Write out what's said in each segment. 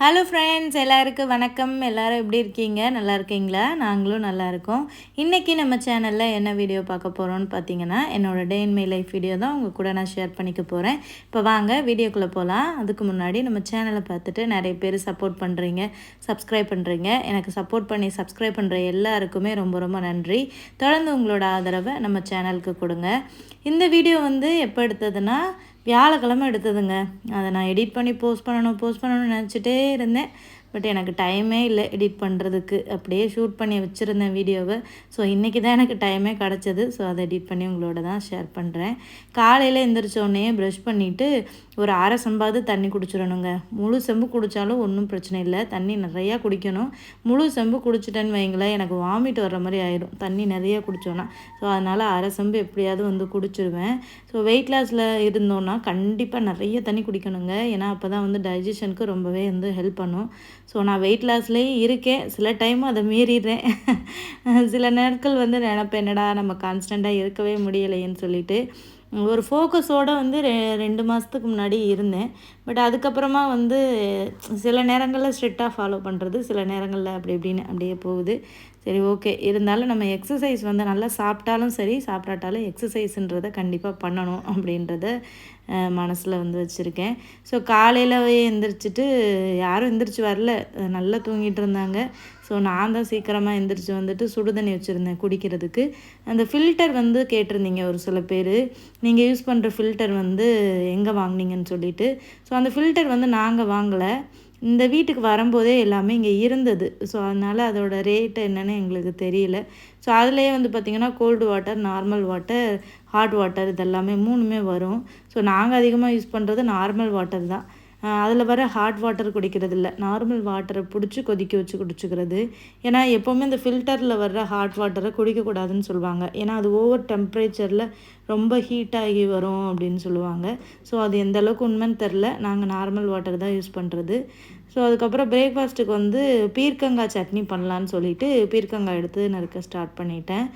Hello friends எல்லாருக்கும் வணக்கம். எல்லாரும் எப்படி இருக்கீங்க? நல்லா இருக்கீங்களா? நாங்களும் நல்லா இருக்கோம். இன்றைக்கி நம்ம சேனலில் என்ன வீடியோ பார்க்க போகிறோம்னு பார்த்தீங்கன்னா என்னோட day in my life video தான் உங்கள் கூட நான் ஷேர் பண்ணிக்க போகிறேன் இப்போ வாங்க வீடியோக்குள்ளே போகலாம் அதுக்கு முன்னாடி நம்ம சேனலை பார்த்துட்டு நிறைய பேர் சப்போர்ட் பண்ணுறீங்க சப்ஸ்கிரைப் பண்ணுறீங்க எனக்கு சப்போர்ட் பண்ணி சப்ஸ்கிரைப் பண்ணுற எல்லாருக்குமே ரொம்ப ரொம்ப நன்றி. தொடர்ந்து உங்களோட ஆதரவை நம்ம சேனலுக்கு கொடுங்க. இந்த வீடியோ வந்து எப்போ எடுத்ததுன்னா வியாழக்கிழமை எடுத்ததுங்க. அதை நான் எடிட் பண்ணி போஸ்ட் பண்ணணும் போஸ்ட் பண்ணணும்னு நினச்சிட்டே இருந்தேன். பட் எனக்கு டைமே இல்லை எடிட் பண்ணுறதுக்கு அப்படியே ஷூட் பண்ணி வச்சுருந்தேன் வீடியோவை ஸோ இன்றைக்கி தான் எனக்கு டைமே கிடச்சிது. ஸோ அதை எடிட் பண்ணி உங்களோட தான் ஷேர் பண்ணுறேன் காலையில் எந்திரிச்சோடனே ப்ரஷ் பண்ணிவிட்டு ஒரு அரை செம்பாவது தண்ணி குடிச்சிடணுங்க. முழு செம்பு குடித்தாலும் ஒன்றும் பிரச்சனை இல்லை. தண்ணி நிறையா குடிக்கணும். முழு செம்பு குடிச்சிட்டேன்னு வைங்களேன் எனக்கு வாமிட் வர்ற மாதிரி ஆயிடும். தண்ணி நிறையா குடித்தோன்னா ஸோ அதனால் அரை செம்பு எப்படியாவது வந்து குடிச்சிருவேன். ஸோ வெயிட் லாஸில் இருந்தோன்னா கண்டிப்பாக நிறைய தண்ணி குடிக்கணுங்க. ஏன்னா அப்போ தான் வந்து டைஜஷனுக்கு ரொம்பவே வந்து ஹெல்ப் பண்ணும். ஸோ நான் வெயிட் லாஸ்லேயே இருக்கேன். சில டைம் அதை மீறிடுறேன். சில நாட்கள் வந்து நினப்பேன் என்னடா நம்ம கான்ஸ்டண்ட்டாக இருக்கவே முடியலையேன்னு சொல்லிட்டு. ஒரு ஃபோக்கஸோடு வந்து ரெ ரெண்டு மாதத்துக்கு முன்னாடி இருந்தேன். பட் அதுக்கப்புறமா வந்து சில நேரங்களில் ஸ்ட்ரிக்டாக ஃபாலோ பண்ணுறது சில நேரங்களில் அப்படி இப்படின்னு அப்படியே போகுது. சரி ஓகே இருந்தாலும் நம்ம எக்ஸசைஸ் வந்து நல்லா சாப்பிட்டாலும் சரி சாப்பிடாட்டாலும் எக்ஸசைஸுன்றதை கண்டிப்பாக பண்ணணும் அப்படின்றத மனசில் வந்து வச்சுருக்கேன். ஸோ காலையிலவே எந்திரிச்சிட்டு யாரும் எந்திரிச்சு வரல. நல்லா தூங்கிட்டு இருந்தாங்க. ஸோ நான் தான் சீக்கிரமாக எந்திரிச்சு வந்துட்டு சுடுதண்ணி வச்சுருந்தேன் குடிக்கிறதுக்கு. அந்த ஃபில்டர் வந்து கேட்டிருந்தீங்க ஒரு சில பேர். நீங்கள் யூஸ் பண்ணுற ஃபில்டர் வந்து எங்கே வாங்கினீங்கன்னு சொல்லிட்டு. ஸோ அந்த ஃபில்டர் வந்து நாங்கள் வாங்கலை. இந்த வீட்டுக்கு வரும்போதே எல்லாமே இங்கே இருந்தது. ஸோ அதனால் அதோடய ரேட்டு என்னென்னு எங்களுக்கு தெரியல. ஸோ அதுலேயே வந்து பார்த்திங்கன்னா cold water normal water hot water இதெல்லாமே மூணுமே வரும். ஸோ நாங்கள் அதிகமாக யூஸ் பண்ணுறது நார்மல் வாட்டர் தான். அதில் வர ஹாட் வாட்டர் குடிக்கிறது இல்லை. நார்மல் வாட்டரை பிடிச்சி கொதிக்க வச்சு குடிச்சிக்கிறது. ஏன்னா எப்போவுமே இந்த ஃபில்டரில் வர்ற ஹாட் வாட்டரை குடிக்கக்கூடாதுன்னு சொல்லுவாங்க. ஏன்னா அது ஓவர் டெம்ப்ரேச்சரில் ரொம்ப ஹீட் ஆகி வரும் அப்படின்னு சொல்லுவாங்க. ஸோ அது எந்த அளவுக்கு உண்மைன்னு தெரில நாங்கள் நார்மல் வாட்டர் தான் யூஸ் பண்ணுறது ஸோ அதுக்கப்புறம் பிரேக்ஃபாஸ்ட்டுக்கு வந்து பீர்க்கங்காய் சட்னி பண்ணலான்னு சொல்லிட்டு பீர்க்கங்காய் எடுத்து நறுக்க ஸ்டார்ட் பண்ணிட்டேன்.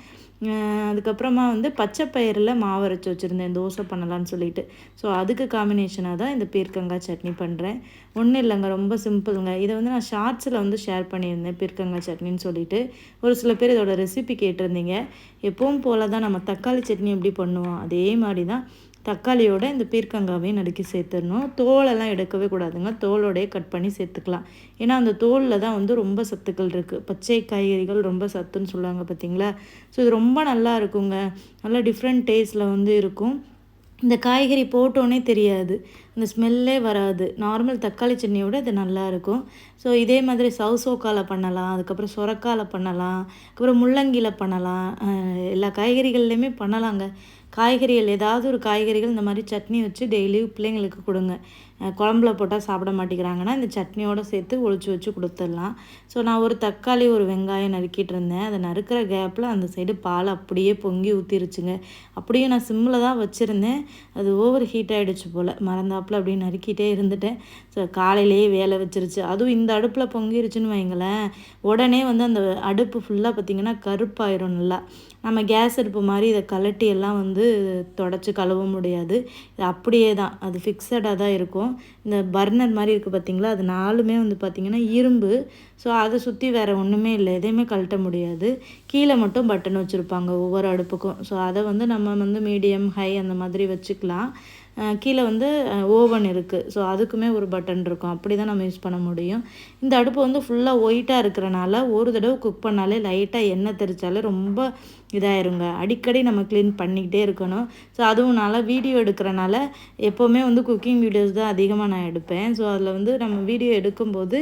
அதுக்கப்புறமா வந்து பச்சை பயிரில் மாவு அரைச்சி வச்சுருந்தேன். தோசை பண்ணலான்னு சொல்லிட்டு. ஸோ அதுக்கு காம்பினேஷனாக தான் இந்த பீர்க்கங்காய் சட்னி பண்ணுறேன் ஒன்றும் இல்லைங்க ரொம்ப சிம்பிளுங்க. இதை வந்து நான் ஷார்ட்ஸில் வந்து ஷேர் பண்ணியிருந்தேன் பீர்க்கங்காய் சட்னின்னு சொல்லிட்டு. ஒரு சில பேர் இதோட ரெசிபி கேட்டிருந்தீங்க. எப்பவும் போல் தான் நம்ம தக்காளி சட்னி எப்படி பண்ணுவோம்? அதே மாதிரி தான். தக்காளியோட இந்த பீர்க்கங்காவையும் நறுக்கி சேர்த்துடணும். தோலெல்லாம் எடுக்கவே கூடாதுங்க. தோலோடையே கட் பண்ணி சேர்த்துக்கலாம். ஏன்னா அந்த தோலில் தான் வந்து ரொம்ப சத்துக்கள் இருக்குது பச்சை காய்கறிகள் ரொம்ப சத்துன்னு சொல்லுவாங்க பார்த்தீங்களா ஸோ இது ரொம்ப நல்லா இருக்குங்க. நல்லா டிஃப்ரெண்ட் டேஸ்ட்டில் வந்து இருக்கும். இந்த காய்கறி போட்டோன்னே தெரியாது. அந்த ஸ்மெல்லே வராது. நார்மல் தக்காளி சட்னியோட இது நல்லாயிருக்கும் ஸோ இதே மாதிரி சவுசோக்காவில் பண்ணலாம். அதுக்கப்புறம் சுரக்காவில் பண்ணலாம். அப்புறம் முள்ளங்கியில் பண்ணலாம். எல்லா காய்கறிகள்லையுமே பண்ணலாங்க. காய்கறிகள் ஏதாவது ஒரு காய்கறிகள் இந்த மாதிரி சட்னி வச்சு டெய்லியும் பிள்ளைங்களுக்கு கொடுங்க. குழம்புல போட்டால் சாப்பிட மாட்டேங்கிறாங்கன்னா இந்த சட்னியோடு சேர்த்து ஒழிச்சு வச்சு கொடுத்துடலாம். ஸோ நான் ஒரு தக்காளி ஒரு வெங்காயம் நறுக்கிட்டு இருந்தேன். அதை நறுக்கிற கேப்பில் அந்த சைடு பால் அப்படியே பொங்கி ஊற்றிருச்சுங்க அப்படியே நான் சிம்மில் தான் வச்சுருந்தேன். அது ஓவர் ஹீட் ஆகிடுச்சு போல். மறந்தாப்பில் அப்படியே நறுக்கிட்டே இருந்துட்டேன். ஸோ காலையிலேயே வேலை வச்சிருச்சு. அதுவும் இந்த அடுப்பில் பொங்கிருச்சுன்னு வைங்களேன். உடனே வந்து அந்த அடுப்பு ஃபுல்லாக பார்த்திங்கன்னா கருப்பாயிரும் நல்லா. நம்ம கேஸ் அடுப்பு மாதிரி இதை கலட்டி எல்லாம் வந்து தொடச்சி கழுவ முடியாது. இது அப்படியே தான். அது ஃபிக்ஸடாக தான் இருக்கும். இந்த பர்னர் மாதிரி இருக்குது பார்த்திங்களா? அது நாலுமே வந்து பார்த்திங்கன்னா இரும்பு. ஸோ அதை சுற்றி வேறு ஒன்றுமே இல்லை. எதையுமே கழட்ட முடியாது. கீழே மட்டும் பட்டன் வச்சுருப்பாங்க ஒவ்வொரு அடுப்புக்கும். ஸோ அதை வந்து நம்ம வந்து மீடியம் ஹை அந்த மாதிரி வச்சுக்கலாம். கீழே வந்து ஓவன் இருக்குது ஸோ அதுக்குமே ஒரு பட்டன் இருக்கும். அப்படி தான் நம்ம யூஸ் பண்ண முடியும். இந்த அடுப்பு வந்து ஃபுல்லாக ஒயிட்டாக இருக்கிறனால ஒரு தடவை குக் பண்ணாலே லைட்டாக எண்ணெய் தெரிச்சாலே ரொம்ப இதாயிருங்க. அடிக்கடி நம்ம க்ளீன் பண்ணிக்கிட்டே இருக்கணும். ஸோ அதுவும் நல்லா வீடியோ எடுக்கிறனால எப்போவுமே வந்து குக்கிங் வீடியோஸ் தான் அதிகமாக நான் எடுப்பேன். ஸோ அதில் வந்து நம்ம வீடியோ எடுக்கும்போது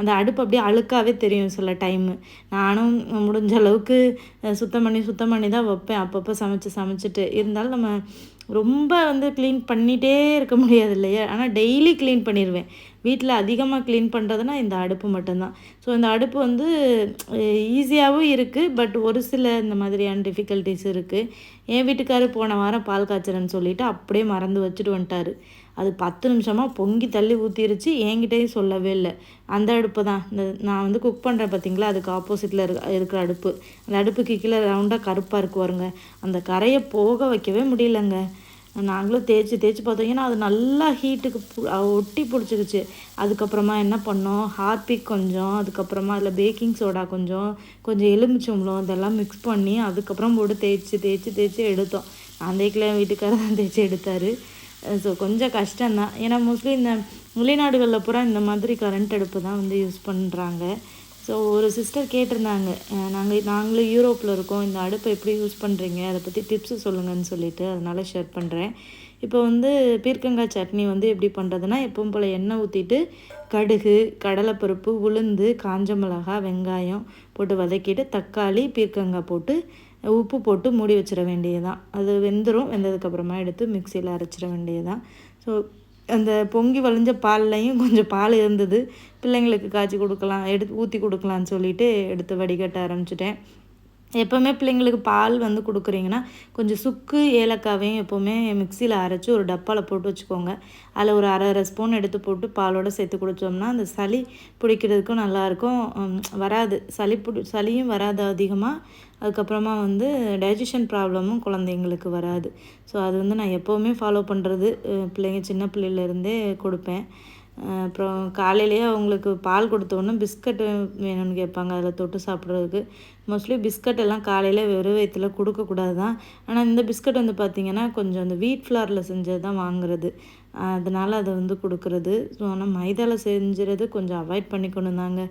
அந்த அடுப்பு அப்படியே அழுக்காகவே தெரியும் சில டைமு நானும் முடிஞ்ச அளவுக்கு சுத்தம் பண்ணி சுத்தம் பண்ணி தான் வைப்பேன். அப்பப்போ சமைச்சு சமைச்சிட்டு. இருந்தாலும் நம்ம ரொம்ப வந்து க்ளீன் பண்ணிகிட்டே இருக்க முடியாது இல்லையா? ஆனால் டெய்லி க்ளீன் பண்ணிடுவேன் வீட்டில் அதிகமாக க்ளீன் பண்ணுறதுனா இந்த அடுப்பு மட்டும்தான். ஸோ இந்த அடுப்பு வந்து ஈஸியாகவும் இருக்குது பட் ஒரு சில இந்த மாதிரியான டிஃபிகல்ட்டிஸ் இருக்குது என் வீட்டுக்காரர் போன வாரம் பால் காய்ச்சலன்னு சொல்லிவிட்டு அப்படியே மறந்து வச்சுட்டு வந்துட்டார். அது பத்து நிமிஷமாக பொங்கி தள்ளி ஊற்றிருச்சு என்கிட்டையும் சொல்லவே இல்லை. அந்த அடுப்பு தான். இந்த நான் வந்து குக் பண்ணுறேன் பார்த்தீங்களா அதுக்கு ஆப்போசிட்டில் இருக்க இருக்கிற அடுப்பு. அந்த அடுப்புக்கு கீழே ரவுண்டாக கருப்பாக இருக்கு வருங்க அந்த கரையை போக வைக்கவே முடியலங்க. நாங்களும் தேய்ச்சி தேய்ச்சி பார்த்தோம். ஏன்னா அது நல்லா ஹீட்டுக்கு ஒட்டி பிடிச்சிக்கிச்சு. அதுக்கப்புறமா என்ன பண்ணோம்? ஹார்பிக் கொஞ்சம். அதுக்கப்புறமா அதில் பேக்கிங் சோடா கொஞ்சம். கொஞ்சம் எலுமிச்சம்பளம் இதெல்லாம் மிக்ஸ் பண்ணி அதுக்கப்புறம் போட்டு தேய்ச்சி தேய்ச்சி தேய்ச்சி எடுத்தோம். அந்த வீட்டுக்காரர் தான் தேய்ச்சி எடுத்தார். ஸோ கொஞ்சம் கஷ்டம்தான். ஏன்னா மோஸ்ட்லி இந்த வெளிநாடுகளில் பூரா இந்த மாதிரி கரண்ட் அடுப்பு தான் வந்து யூஸ் பண்ணுறாங்க ஸோ ஒரு சிஸ்டர் கேட்டிருந்தாங்க. நாங்கள் நாங்களும் யூரோப்பில் இருக்கோம். இந்த அடுப்பை எப்படி யூஸ் பண்ணுறீங்க அதை பற்றி டிப்ஸு சொல்லுங்கன்னு சொல்லிட்டு அதனால் ஷேர் பண்ணுறேன் இப்போ வந்து பீர்க்கங்காய் சட்னி வந்து எப்படி பண்ணுறதுனா எப்பவும் போல் எண்ணெய் ஊற்றிட்டு கடுகு கடலைப்பருப்பு உளுந்து காஞ்ச மிளகா வெங்காயம் போட்டு வதக்கிட்டு தக்காளி பீர்க்கங்காய் போட்டு உப்பு போட்டு மூடி வச்சிட வேண்டியதுதான். அது வெந்துடும் வெந்ததுக்கப்புறமா எடுத்து மிக்சியில் அரைச்சிட வேண்டியதுதான். ஸோ அந்த பொங்கி வழிஞ்ச பால்லையும் கொஞ்சம் பால் இருந்தது. பிள்ளைங்களுக்கு காய்ச்சி கொடுக்கலாம் எடுத்து ஊற்றி கொடுக்கலான்னு சொல்லிட்டு எடுத்து வடிகட்ட ஆரம்பிச்சிட்டேன். எப்போவுமே பிள்ளைங்களுக்கு பால் வந்து கொடுக்குறீங்கன்னா கொஞ்சம் சுக்கு ஏலக்காவையும் எப்போவுமே மிக்சியில் அரைச்சி ஒரு டப்பாவில் போட்டு வச்சுக்கோங்க. அதில் ஒரு அரை அரை ஸ்பூன் எடுத்து போட்டு பாலோடு சேர்த்து குடித்தோம்னா அந்த சளி பிடிக்கிறதுக்கும் நல்லாயிருக்கும் வராது. சளி பிடி சளியும் வராது அதிகமாக அதுக்கப்புறமா வந்து டைஜஷன் ப்ராப்ளமும் குழந்தைங்களுக்கு வராது. ஸோ அது வந்து நான் எப்போவுமே ஃபாலோ பண்ணுறது பிள்ளைங்க சின்ன பிள்ளையிலேருந்தே கொடுப்பேன். அப்புறம் காலையிலேயே அவங்களுக்கு பால் கொடுத்தோன்னே பிஸ்கட் வேணும்னு கேட்பாங்க அதில் தொட்டு சாப்பிட்றதுக்கு. மோஸ்ட்லி பிஸ்கட் எல்லாம் காலையில் வெறும் வயிற்றில் கொடுக்கக்கூடாது தான் ஆனால் இந்த பிஸ்கட் வந்து பார்த்திங்கன்னா கொஞ்சம் அந்த வீட் ஃப்ளாரில் செஞ்சது தான் வாங்குறது. அதனால் அதை வந்து கொடுக்குறது. ஸோ ஆனால் மைதாவில் செஞ்சுறது கொஞ்சம் அவாய்ட் பண்ணிக்கணும் தாங்க.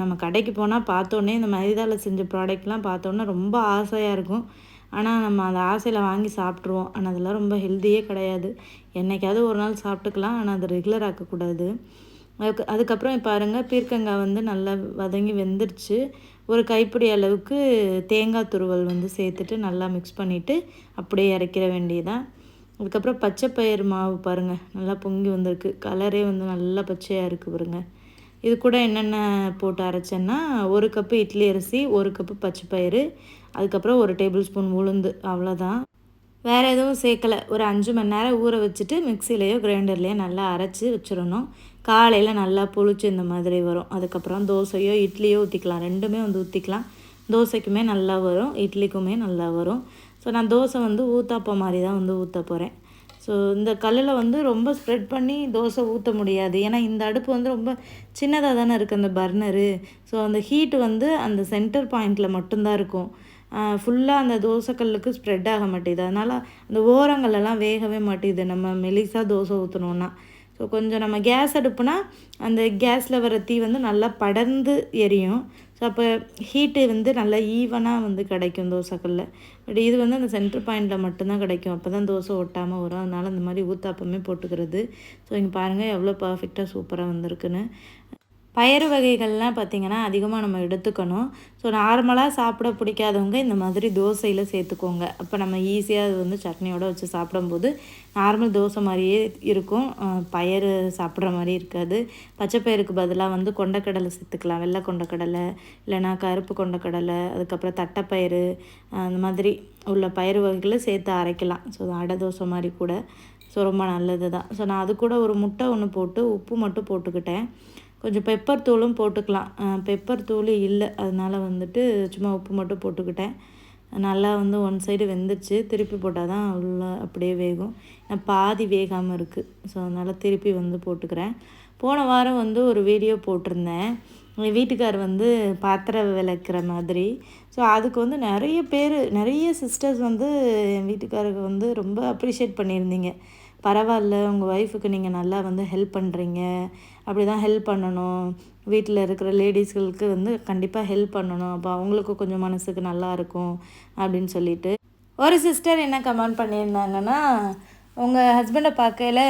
நம்ம கடைக்கு போனால் பார்த்தோன்னே இந்த மைதாவில் செஞ்ச ப்ராடக்ட்லாம் பார்த்தோன்னே ரொம்ப ஆசையாக இருக்கும். ஆனால் நம்ம அந்த ஆசையில் வாங்கி சாப்பிட்ருவோம் ஆனால் அதெல்லாம் ரொம்ப ஹெல்த்தியே கிடையாது. என்றைக்காவது ஒரு நாள் சாப்பிட்டுக்கலாம். ஆனால் அதை ரெகுலர் ஆக்கக்கூடாது. அதுக்கு அதுக்கப்புறம் பாருங்கள் பீர்க்கங்காய் வந்து நல்லா வதங்கி வெந்துருச்சு. ஒரு கைப்பிடி அளவுக்கு தேங்காய் துருவல் வந்து சேர்த்துட்டு நல்லா மிக்ஸ் பண்ணிவிட்டு அப்படியே இறக்கிற வேண்டியதான் அதுக்கப்புறம் பச்சை பயிர் மாவு பாருங்கள் நல்லா பொங்கி வந்திருக்கு. கலரே வந்து நல்லா பச்சையாக இருக்குது பாருங்கள் இது கூட என்னென்ன போட்டு அரைச்சேன்னா ஒரு கப்பு இட்லி அரிசி ஒரு கப்பு பச்சை பயிறு அதுக்கப்புறம் ஒரு டேபிள் ஸ்பூன் உளுந்து அவ்வளோதான். வேறு எதுவும் சேர்க்கலை. ஒரு அஞ்சு மணி நேரம் ஊற வச்சுட்டு மிக்சிலேயோ கிரைண்டர்லேயோ நல்லா அரைச்சி வச்சிடணும். காலையில் நல்லா புளிச்சு இந்த மாதிரி வரும். அதுக்கப்புறம் தோசையோ இட்லியோ ஊற்றிக்கலாம் ரெண்டுமே வந்து ஊற்றிக்கலாம் தோசைக்குமே நல்லா வரும். இட்லிக்குமே நல்லா வரும். ஸோ நான் தோசை வந்து ஊத்தாப்ப மாதிரி தான் வந்து ஊற்ற போகிறேன் ஸோ இந்த கல்லில் வந்து ரொம்ப ஸ்ப்ரெட் பண்ணி தோசை ஊற்ற முடியாது. ஏன்னா இந்த அடுப்பு வந்து ரொம்ப சின்னதாக தானே இருக்குது அந்த பர்னரு. ஸோ அந்த ஹீட்டு வந்து அந்த சென்டர் பாயிண்டில் மட்டும்தான் இருக்கும். ஃபுல்லாக அந்த தோசைக்கல்லுக்கு ஸ்ப்ரெட் ஆக மாட்டேது. அதனால் அந்த ஓரங்கள்லாம் வேகவே மாட்டேது. நம்ம மெலிசாக தோசை ஊற்றணுன்னா ஸோ கொஞ்சம் நம்ம கேஸ் அடுப்புனா அந்த கேஸில் வர தீ வந்து நல்லா படர்ந்து எரியும். அப்போ ஹீட்டு வந்து நல்லா ஈவனாக வந்து கிடைக்கும் தோசைக்கல்ல. பட் இது வந்து அந்த சென்டர் பாயிண்டில் மட்டும்தான் கிடைக்கும். அப்போ தான் தோசை ஒட்டாமல் வரும். அதனால் அந்த மாதிரி ஊத்தாப்பமே போட்டுக்கிறது. ஸோ இங்கே பாருங்கள் எவ்வளோ பர்ஃபெக்டாக சூப்பராக வந்திருக்குன்னு. பயறு வகைகள்லாம் பார்த்திங்கன்னா அதிகமாக நம்ம எடுத்துக்கணும். ஸோ நார்மலாக சாப்பிட பிடிக்காதவங்க இந்த மாதிரி தோசையில் சேர்த்துக்கோங்க. அப்போ நம்ம ஈஸியாக அது வந்து சட்னியோடு வச்சு சாப்பிடும்போது நார்மல் தோசை மாதிரியே இருக்கும். பயறு சாப்பிட்ற மாதிரி இருக்காது. பச்சை பயிருக்கு பதிலாக வந்து கொண்டக்கடலை சேர்த்துக்கலாம். வெள்ளை கொண்டக்கடலை இல்லைனா கருப்பு கொண்டக்கடலை அதுக்கப்புறம் தட்டைப்பயிறு அந்த மாதிரி உள்ள பயிறு வகைகளை சேர்த்து அரைக்கலாம். ஸோ அடை தோசை மாதிரி கூட. ஸோ ரொம்ப நல்லது தான் ஸோ நான் அது கூட ஒரு முட்டை ஒன்று போட்டு உப்பு மட்டும் போட்டுக்கிட்டேன். கொஞ்சம் பெப்பர் தூளும் போட்டுக்கலாம். பெப்பர் தூள் இல்லை. அதனால் வந்துட்டு சும்மா உப்பு மட்டும் போட்டுக்கிட்டேன். நல்லா வந்து ஒன் சைடு வெந்துருச்சு. திருப்பி போட்டால் தான் உள்ள அப்படியே வேகும். நான் பாதி வேகாமல் இருக்குது ஸோ அதனால் திருப்பி வந்து போட்டுக்கிறேன். போன வாரம் வந்து ஒரு வீடியோ போட்டிருந்தேன். எங்கள் வீட்டுக்கார் வந்து பாத்திரம் விளக்குற மாதிரி. ஸோ அதுக்கு வந்து நிறைய பேர் நிறைய சிஸ்டர்ஸ் வந்து என் வீட்டுக்காருக்கு வந்து ரொம்ப அப்ரிஷியேட் பண்ணியிருந்தீங்க. பரவாயில்ல. உங்கள் ஒய்ஃபுக்கு நீங்கள் நல்லா வந்து ஹெல்ப் பண்ணுறீங்க அப்படி தான் ஹெல்ப் பண்ணணும். வீட்டில் இருக்கிற லேடிஸ்களுக்கு வந்து கண்டிப்பாக ஹெல்ப் பண்ணணும். அப்போ அவங்களுக்கு கொஞ்சம் மனசுக்கு நல்லா இருக்கும் அப்படின்னு சொல்லிட்டு. ஒரு சிஸ்டர் என்ன கமெண்ட் பண்ணியிருந்தாங்கன்னா உங்கள் ஹஸ்பண்டை பார்க்கையில்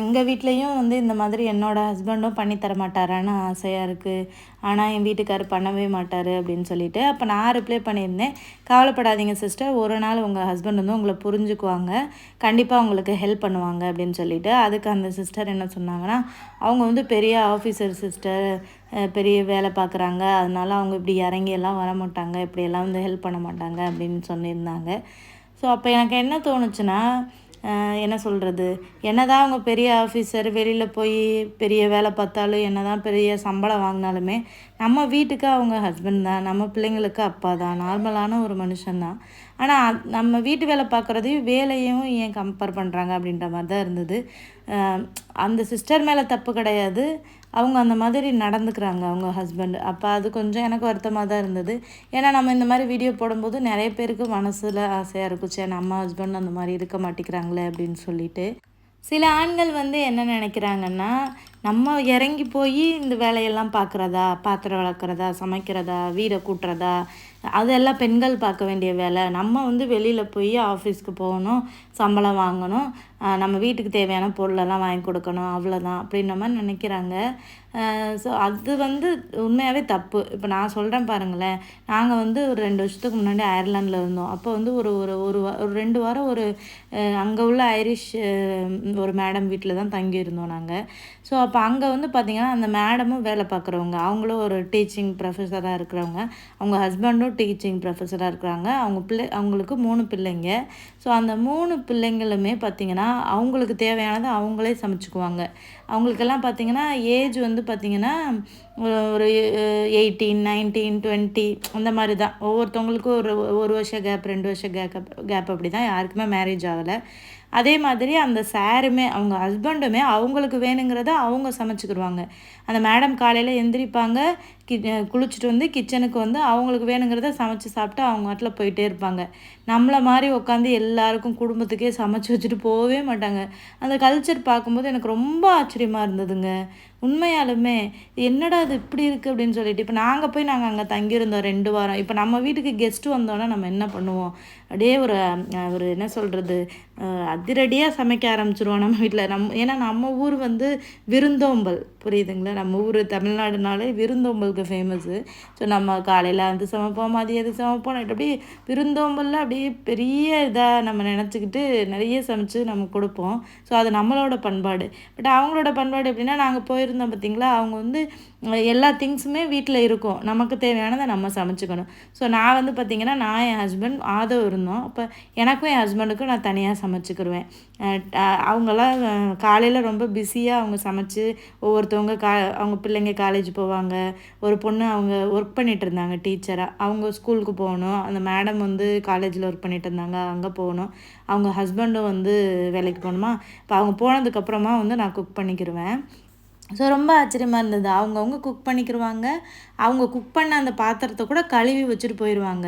எங்கள் வீட்லேயும் வந்து இந்த மாதிரி என்னோடய ஹஸ்பண்டும் பண்ணி தர மாட்டாரான்னு ஆசையாக இருக்குது ஆனால் என் வீட்டுக்காரர் பண்ணவே மாட்டார் அப்படின்னு சொல்லிட்டு அப்போ நான் ரிப்ளை பண்ணியிருந்தேன். கவலைப்படாதீங்க சிஸ்டர் ஒரு நாள் உங்கள் ஹஸ்பண்ட் வந்து உங்களை புரிஞ்சுக்குவாங்க. கண்டிப்பாக உங்களுக்கு ஹெல்ப் பண்ணுவாங்க அப்படின்னு சொல்லிட்டு அதுக்கு அந்த சிஸ்டர் என்ன சொன்னாங்கன்னா அவங்க வந்து பெரிய ஆஃபீஸர் சிஸ்டர் பெரிய வேலை பார்க்குறாங்க. அதனால அவங்க இப்படி இறங்கியெல்லாம் வர மாட்டாங்க. இப்படியெல்லாம் வந்து ஹெல்ப் பண்ண மாட்டாங்க. அப்படின்னு சொல்லியிருந்தாங்க ஸோ அப்போ எனக்கு என்ன தோணுச்சுன்னா என்ன சொல்கிறது என்ன தான் அவங்க பெரிய ஆஃபீஸர் வெளியில் போய் பெரிய வேலை பார்த்தாலும் என்ன தான் பெரிய சம்பளம் வாங்கினாலுமே நம்ம வீட்டுக்கு அவங்க ஹஸ்பண்ட் தான். நம்ம பிள்ளைங்களுக்கு அப்பா தான். நார்மலான ஒரு மனுஷன்தான் ஆனால் நம்ம வீட்டு வேலை பார்க்குறதையும் வேலையும் ஏன் கம்பேர் பண்ணுறாங்க அப்படின்ற மாதிரி தான் இருந்தது. அந்த சிஸ்டர் மேலே தப்பு கிடையாது. அவங்க அந்த மாதிரி நடந்துக்கிறாங்க அவங்க ஹஸ்பண்ட் அப்போ அது கொஞ்சம் எனக்கு வருத்தமாக தான் இருந்தது. ஏன்னா நம்ம இந்த மாதிரி வீடியோ போடும்போது நிறைய பேருக்கு மனசில் ஆசையாக இருக்கும். சே நம்ம ஹஸ்பண்ட் அந்த மாதிரி இருக்க மாட்டேங்கிறாங்களே அப்படின்னு சொல்லிட்டு. சில ஆண்கள் வந்து என்ன நினைக்கிறாங்கன்னா நம்ம இறங்கி போய் இந்த வேலையெல்லாம் பார்க்குறதா பாத்திரம் வளர்க்குறதா சமைக்கிறதா வீடை கூட்டுறதா அதெல்லாம் பெண்கள் பார்க்க வேண்டிய வேலை. நம்ம வந்து வெளியில் போய் ஆஃபீஸ்க்கு போகணும் சம்பளம் வாங்கணும் நம்ம வீட்டுக்கு தேவையான பொருளெல்லாம் வாங்கி கொடுக்கணும் அவ்வளோதான் அப்படின்ற மாதிரி நினைக்கிறாங்க. ஸோ அது வந்து உண்மையாகவே தப்பு. இப்போ நான் சொல்கிறேன் பாருங்களேன். நாங்கள் வந்து ஒரு ரெண்டு வருஷத்துக்கு முன்னாடி அயர்லாண்டில் இருந்தோம். அப்போ வந்து ஒரு ஒரு ஒரு ஒரு ரெண்டு வாரம் ஒரு அங்கே உள்ள ஐரிஷ் ஒரு மேடம் வீட்டில் தான் தங்கியிருந்தோம் நாங்கள் ஸோ அப்போ அங்கே வந்து பார்த்திங்கன்னா அந்த மேடமும் வேலை பார்க்குறவங்க அவங்களும் ஒரு டீச்சிங் ப்ரொஃபஸராக இருக்கிறவங்க அவங்க ஹஸ்பண்டும் டீச்சிங் ப்ரொஃபஸராக இருக்கிறாங்க. அவங்க பிள்ளை அவங்களுக்கு மூணு பிள்ளைங்க. ஸோ அந்த மூணு பிள்ளைங்களுமே பார்த்திங்கன்னா அவங்களுக்கு தேவையானதை அவங்களே சமைச்சுக்குவாங்க. அவங்களுக்கெல்லாம் பார்த்திங்கன்னா ஏஜ் வந்து பார்த்திங்கன்னா ஒரு எயிட்டீன் நைன்டீன் டுவெண்ட்டி அந்த மாதிரி தான். ஒவ்வொருத்தவங்களுக்கும் ஒரு ஒரு வருஷம் கேப் ரெண்டு வருஷம் கேப் கேப் அப்படி தான் யாருக்குமே மேரேஜ் ஆகலை. அதே மாதிரி அந்த சாருமே அவங்க ஹஸ்பண்டுமே அவங்களுக்கு வேணுங்கிறத அவங்க சமைச்சிக்கிடுவாங்க. அந்த மேடம் காலையில் எந்திரிப்பாங்க கி குளிச்சுட்டு வந்து கிச்சனுக்கு வந்து அவங்களுக்கு வேணுங்கிறத சமைச்சு சாப்பிட்டு அவங்க வாட்டில் போயிட்டே இருப்பாங்க. நம்மளை மாதிரி உட்காந்து எல்லாருக்கும் குடும்பத்துக்கே சமைச்சு வச்சுட்டு போகவே மாட்டாங்க. அந்த கல்ச்சர் பார்க்கும்போது எனக்கு ரொம்ப ஆச்சரியமாக இருந்ததுங்க. உண்மையாலுமே என்னடா அது இப்படி இருக்குது அப்படின்னு சொல்லிட்டு இப்போ நாங்கள் போய் நாங்கள் அங்கே தங்கியிருந்தோம் ரெண்டு வாரம். இப்போ நம்ம வீட்டுக்கு கெஸ்ட்டு வந்தோன்னா நம்ம என்ன பண்ணுவோம்? அப்படியே ஒரு ஒரு என்ன சொல்கிறது அதிரடியாக சமைக்க ஆரம்பிச்சிருவோம் நம்ம வீட்டில். நம் ஏன்னா நம்ம ஊர் வந்து விருந்தோம்பல். புரியுதுங்களா? நம்ம ஊர் தமிழ்நாடுனாலே விருந்தோம்பலுக்கு ஃபேமஸ்ஸு ஸோ நம்ம காலையில் வந்து சமைப்போம் மதியம் சமைப்போம். நைட்டு அப்படியே விருந்தோம்பலில் அப்படியே பெரிய இதாக நம்ம நினச்சிக்கிட்டு நிறைய சமைச்சு நம்ம கொடுப்போம். ஸோ அது நம்மளோட பண்பாடு. பட் அவங்களோட பண்பாடு எப்படின்னா நாங்கள் போயிருந்தோம் பார்த்திங்களா? அவங்க வந்து எல்லா திங்ஸுமே வீட்டில் இருக்கும். நமக்கு தேவையானதை நம்ம சமைச்சிக்கணும். ஸோ நான் வந்து பார்த்திங்கன்னா நான் என் ஹஸ்பண்ட் ஆதவ் இருந்தோம். அப்போ எனக்கும் என் ஹஸ்பண்டுக்கும் நான் தனியாக சமைச்சிக்கிடுவேன் அவங்களாம் காலையில் ரொம்ப பிஸியாக அவங்க சமைச்சு ஒவ்வொருத்தவங்க கா அவங்க பிள்ளைங்க காலேஜ் போவாங்க. ஒரு பொண்ணு அவங்க ஒர்க் பண்ணிகிட்டு இருந்தாங்க டீச்சராக அவங்க ஸ்கூலுக்கு போகணும். அந்த மேடம் வந்து காலேஜில் ஒர்க் பண்ணிகிட்டு இருந்தாங்க அங்கே போகணும். அவங்க ஹஸ்பண்டும் வந்து வேலைக்கு போகணுமா? இப்போ அவங்க போனதுக்கப்புறமா வந்து நான் குக் பண்ணிக்கிடுவேன் ஸோ ரொம்ப ஆச்சரியமாக இருந்தது. அவங்கவுங்க குக் பண்ணிக்கிடுவாங்க அவங்க குக் பண்ண அந்த பாத்திரத்தை கூட கழுவி வச்சுட்டு போயிடுவாங்க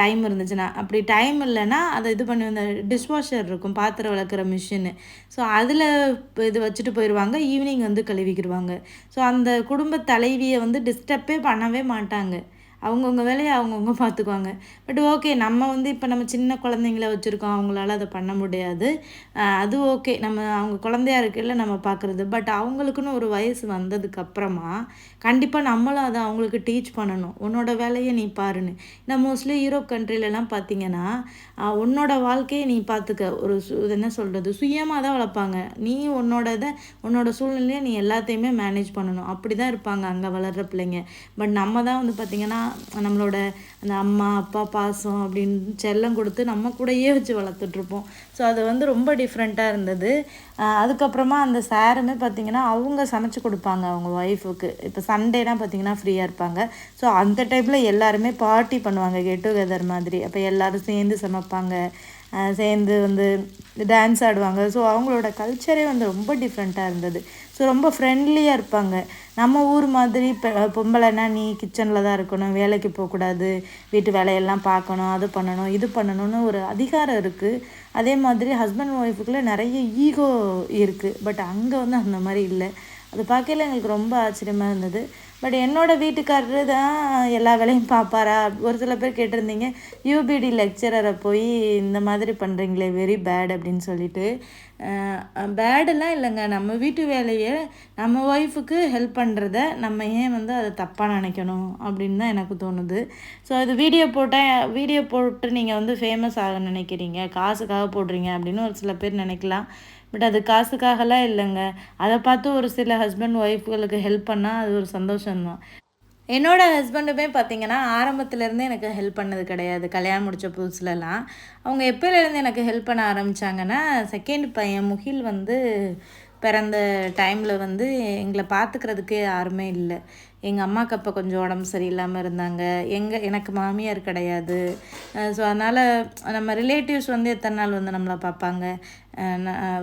டைம் இருந்துச்சுன்னா. அப்படி டைம் இல்லைன்னா அதை இது பண்ணி வந்த டிஷ்வாஷர் இருக்கும். பாத்திரம் விளக்குற மிஷினு ஸோ அதில் இது வச்சுட்டு போயிடுவாங்க ஈவினிங் வந்து கழுவிக்கிடுவாங்க ஸோ அந்த குடும்ப தலைவியை வந்து டிஸ்டர்பே பண்ணவே மாட்டாங்க. அவங்கவுங்க வேலையை அவங்கவுங்க பார்த்துக்குவாங்க. பட் ஓகே நம்ம வந்து இப்போ நம்ம சின்ன குழந்தைங்கள வச்சுருக்கோம். அவங்களால அதை பண்ண முடியாது. அது ஓகே நம்ம அவங்க குழந்தையா இருக்கையில் நம்ம பார்க்குறது. பட் அவங்களுக்குன்னு ஒரு வயசு வந்ததுக்கப்புறமா கண்டிப்பாக நம்மளும் அதை அவங்களுக்கு டீச் பண்ணணும். உன்னோட வேலையை நீ பாருன்னு. நான் மோஸ்ட்லி யூரோப் கண்ட்ரிலலாம் பார்த்தீங்கன்னா உன்னோட வாழ்க்கையை நீ பார்த்துக்க ஒரு சு என்ன சொல்கிறது சுயமாக தான் வளர்ப்பாங்க. நீ உன்னோட இதை உன்னோட சூழ்நிலையை நீ எல்லாத்தையுமே மேனேஜ் பண்ணணும். அப்படி தான் இருப்பாங்க அங்கே வளர்கிற பிள்ளைங்க. பட் நம்ம தான் வந்து பார்த்திங்கன்னா நம்மளோட அந்த அம்மா அப்பா பாசம் அப்படின்னு செல்லம் கொடுத்து நம்ம கூடயே வச்சு வளர்த்துட்ருப்போம். ஸோ அது வந்து ரொம்ப டிஃப்ரெண்ட்டாக இருந்தது. அதுக்கப்புறமா அந்த சாருமே பார்த்திங்கன்னா அவங்க சமைச்சு கொடுப்பாங்க அவங்க ஒய்ஃபுக்கு இப்போ சண்டேலாம் பார்த்திங்கன்னா ஃப்ரீயாக இருப்பாங்க. ஸோ அந்த டைப்பில் எல்லாருமே பார்ட்டி பண்ணுவாங்க கெட் டுகெதர் மாதிரி. அப்போ எல்லோரும் சேர்ந்து சமைப்பாங்க. சேர்ந்து வந்து டான்ஸ் ஆடுவாங்க. ஸோ அவங்களோட கல்ச்சரே வந்து ரொம்ப டிஃப்ரெண்ட்டாக இருந்தது. ஸோ ரொம்ப ஃப்ரெண்ட்லியாக இருப்பாங்க. நம்ம ஊர் மாதிரி இப்போ பொம்பளைனா நீ கிச்சனில் தான் இருக்கணும் வேலைக்கு போகக்கூடாது வீட்டு வேலையெல்லாம் பார்க்கணும் அது பண்ணணும் இது பண்ணணும்னு ஒரு அதிகாரம் இருக்குது அதே மாதிரி ஹஸ்பண்ட் ஒய்ஃபுக்குள்ளே நிறைய ஈகோ இருக்குது பட் அங்கே வந்து அந்த மாதிரி இல்லை. அது பார்க்கல எங்களுக்கு ரொம்ப ஆச்சரியமாக இருந்தது. பட் என்னோடய வீட்டுக்காரரு தான் எல்லா வேலையும் பார்ப்பாரா ஒரு சில பேர் கேட்டிருந்தீங்க யூபிடி லெக்சரரை போய் இந்த மாதிரி பண்ணுறீங்களே வெரி பேட் அப்படின்னு சொல்லிட்டு. பேடெல்லாம் இல்லைங்க. நம்ம வீட்டு வேலையை நம்ம ஒய்ஃபுக்கு ஹெல்ப் பண்ணுறத நம்ம ஏன் வந்து அதை தப்பாக நினைக்கணும் அப்படின்னு தான் எனக்கு தோணுது. ஸோ அது வீடியோ போட்டால் வீடியோ போட்டு நீங்கள் வந்து ஃபேமஸ் ஆக நினைக்கிறீங்க காசுக்காக போடுறீங்க அப்படின்னு ஒரு சில பேர் நினைக்கலாம். பட் அது காசுக்காகலாம் இல்லைங்க. அதை பார்த்து ஒரு சில ஹஸ்பண்ட் ஒய்ஃப்களுக்கு ஹெல்ப் பண்ணால் அது ஒரு சந்தோஷம்தான். என்னோட ஹஸ்பண்டுமே பார்த்தீங்கன்னா ஆரம்பத்துலேருந்தே எனக்கு ஹெல்ப் பண்ணது கிடையாது. கல்யாணம் முடித்த புதுசுலலாம். அவங்க எப்போலேருந்து எனக்கு ஹெல்ப் பண்ண ஆரம்பித்தாங்கன்னா செகண்ட் பையன் முகில் வந்து பிறந்த டைமில் வந்து எங்களை பார்த்துக்கிறதுக்கு யாருமே இல்லை. எங்கள் அம்மாவுக்கு அப்போ கொஞ்சம் உடம்பு சரியில்லாமல் இருந்தாங்க. எங்கள் எனக்கு மாமியார் கிடையாது. ஸோ அதனால் நம்ம ரிலேட்டிவ்ஸ் வந்து எத்தனை நாள் வந்து நம்மளை பார்ப்பாங்க?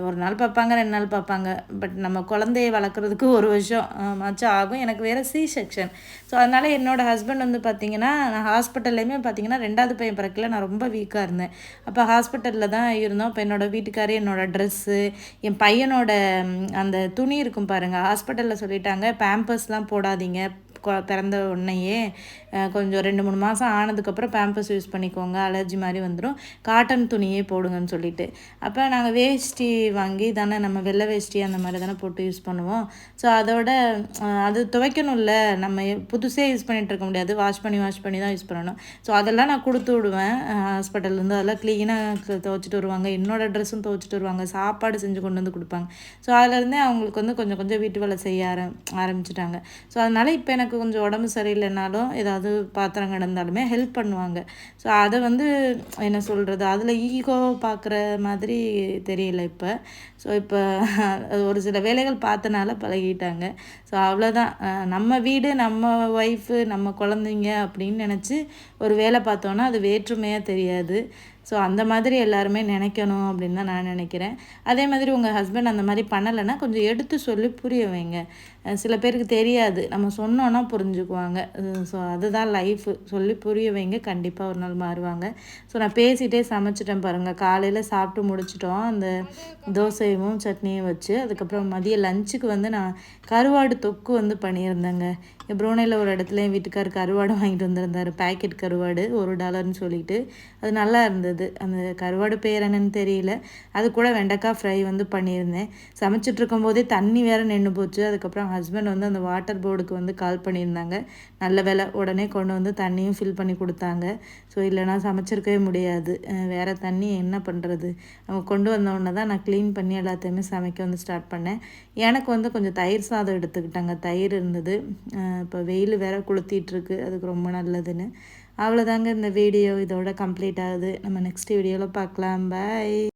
ஒரு நாள் பார்ப்பாங்க ரெண்டு நாள் பார்ப்பாங்க. பட் நம்ம குழந்தைய வளர்க்குறதுக்கு ஒரு வருஷம் மச்சம் ஆகும். எனக்கு வேறு சி செக்ஷன் ஸோ அதனால் என்னோடய ஹஸ்பண்ட் வந்து பார்த்திங்கன்னா நான் ஹாஸ்பிட்டல்லையுமே பார்த்திங்கன்னா ரெண்டாவது பையன் பிறக்கல. நான் ரொம்ப வீக்காக இருந்தேன். அப்போ ஹாஸ்பிட்டலில் தான் இருந்தோம். இப்போ என்னோடய வீட்டுக்காரர் என்னோடய ட்ரெஸ்ஸு என் பையனோட அந்த துணி இருக்கும் பாருங்கள் ஹாஸ்பிட்டலில் சொல்லிட்டாங்க பேம்பர்ஸ்லாம் போடாதீங்க. பிறந்த உடனேயே. கொஞ்சம் ரெண்டு மூணு மாதம் ஆனதுக்கப்புறம் பேம்பஸ் யூஸ் பண்ணிக்கோங்க அலர்ஜி மாதிரி வந்துடும் காட்டன் துணியே போடுங்கன்னு சொல்லிட்டு. அப்போ நாங்கள் வேஷ்டி வாங்கி தானே நம்ம வெள்ளை வேஷ்டி அந்த மாதிரி தானே போட்டு யூஸ் பண்ணுவோம். ஸோ அதோட அது துவைக்கணும்ல. நம்ம புதுசே யூஸ் பண்ணிகிட்டு இருக்க முடியாது. வாஷ் பண்ணி வாஷ் பண்ணி தான் யூஸ் பண்ணணும். ஸோ அதெல்லாம் நான் கொடுத்து விடுவேன் ஹாஸ்பிட்டல்லேருந்து அதெல்லாம் க்ளீனாக துவைச்சிட்டு வருவாங்க. என்னோடய ட்ரெஸ்ஸும் துவைச்சிட்டு வருவாங்க. சாப்பாடு செஞ்சு கொண்டு வந்து கொடுப்பாங்க. ஸோ அதுலேருந்தே அவங்களுக்கு வந்து கொஞ்சம் கொஞ்சம் வீட்டு வேலை செய்ய ஆரம் ஆரம்பிச்சிட்டாங்க. ஸோ அதனால் இப்போ எனக்கு கொஞ்சம் உடம்பு சரியில்லைனாலும் ஏதாவது பாத்திரம் கிடந்தாலுமே ஹெல்ப் பண்ணுவாங்க. ஸோ அதை வந்து என்ன சொல்கிறது அதில் ஈகோ பார்க்குற மாதிரி தெரியல இப்போ. ஸோ இப்போ ஒரு சில வேலைகள் பார்த்தனால பழகிட்டாங்க. ஸோ அவ்வளோதான் நம்ம வீடு நம்ம ஒய்ஃபு நம்ம குழந்தைங்க அப்படின்னு நினச்சி ஒரு வேலை பார்த்தோன்னா அது வேற்றுமையாக தெரியாது. ஸோ அந்த மாதிரி எல்லாருமே நினைக்கணும் அப்படின்னு தான் நான் நினைக்கிறேன். அதே மாதிரி உங்கள் ஹஸ்பண்ட் அந்த மாதிரி பண்ணலைன்னா கொஞ்சம் எடுத்து சொல்லி புரிய வைங்க. சில பேருக்கு தெரியாது. நம்ம சொன்னோன்னா புரிஞ்சுக்குவாங்க. ஸோ அதுதான் லைஃபு சொல்லி புரிய வைங்க. கண்டிப்பாக ஒரு நாள் மாறுவாங்க. ஸோ நான் பேசிகிட்டே சமைச்சிட்டேன் பாருங்கள் காலையில் சாப்பிட்டு முடிச்சிட்டோம். அந்த தோசையும் சட்னியும் வச்சு அதுக்கப்புறம் மதிய லஞ்சுக்கு வந்து நான் கருவாடு தொக்கு வந்து பண்ணியிருந்தேங்க. ப்ரோனையில் ஒரு இடத்துல என் வீட்டுக்கார் கருவாடு வாங்கிட்டு வந்திருந்தார். பேக்கெட் கருவாடு ஒரு டாலர்னு சொல்லிட்டு. அது நல்லா இருந்தது. அந்த கருவாடு பேர் என்னன்னு தெரியல. அது கூட வெண்டைக்காய் ஃப்ரை வந்து பண்ணியிருந்தேன். சமைச்சிட்டு இருக்கும்போதே தண்ணி வேறு நின்று போச்சு. அதுக்கப்புறம் ஹஸ்பண்ட் வந்து அந்த வாட்டர் போர்டுக்கு வந்து கால் பண்ணியிருந்தாங்க. நல்ல வேலை உடனே கொண்டு வந்து தண்ணியும் ஃபில் பண்ணி கொடுத்தாங்க. ஸோ இல்லைனா சமைச்சிருக்கவே முடியாது. வேறு தண்ணி என்ன பண்ணுறது அவங்க கொண்டு வந்தோடனே தான் நான் க்ளீன் பண்ணி எல்லாத்தையுமே சமைக்க வந்து ஸ்டார்ட் பண்ணேன். எனக்கு வந்து கொஞ்சம் தயிர் சாதம் எடுத்துக்கிட்டாங்க. தயிர் இருந்தது. இப்போ வெயில் வேற கொளுத்திட்டுருக்கு அதுக்கு ரொம்ப நல்லதுன்னு. அவ்வளோதாங்க இந்த வீடியோ. இதோட கம்ப்ளீட் ஆகுது. நம்ம நெக்ஸ்ட் வீடியோவில் பார்க்கலாம். பாய்